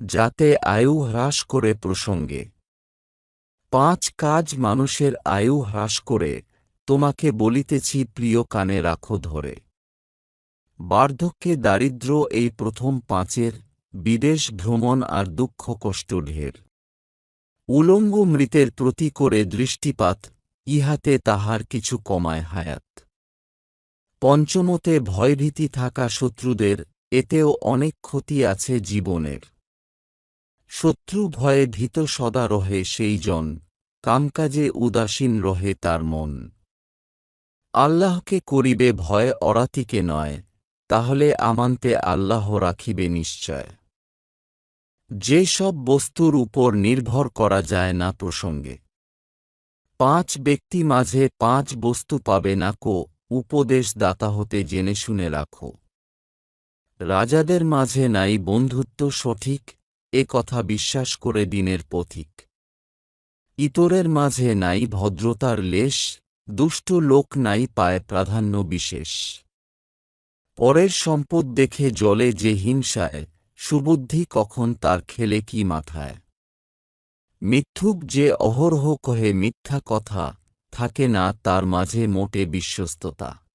যাতে আয়ু হ্রাস করে প্রসঙ্গে। পাঁচ কাজ মানুষের আয়ু হ্রাস করে, তোমাকে বলিতেছি প্রিয় কানে রাখো ধরে। বার্ধক্যে দারিদ্র এই প্রথম পাঁচের, বিদেশ ভ্রমণ আর দুঃখ কষ্ট ঢের। উলঙ্গ মৃতের প্রতি করে দৃষ্টিপাত, ইহাতে তাহার কিছু কমায় হায়াত। পঞ্চমতে ভয়ভীতি থাকা শত্রুদের, এতেও অনেক ক্ষতি আছে জীবনের। শত্রু ভয়ে ভীত সদা রহে সেই জন, কামকাজে উদাসীন রহে তার মন। আল্লাহকে করিবে ভয় অরাতিকে নয়, তাহলে আমান্তে আল্লাহ রাখিবে নিশ্চয়। যে সব বস্তুর উপর নির্ভর করা যায় না প্রসঙ্গে। পাঁচ ব্যক্তি মাঝে পাঁচ বস্তু পাবে না কো উপদেশ দাতা হতে জেনে শুনে রাখো। রাজাদের মাঝে নাই বন্ধুত্ব সঠিক এ কথা বিশ্বাস করে দিনের পথিক। ইতরের মাঝে নাই ভদ্রতার লেশ, দুষ্ট লোক নাই পায় প্রাধান্য বিশেষ। পরের সম্পদ দেখে জলে যে হিংসায়, সুবুদ্ধি কখন তার খেলে কি মাথায়। মিথ্যুক যে অহরহ কহে মিথ্যা কথা, থাকে না তার মাঝে মোটে বিশ্বস্ততা।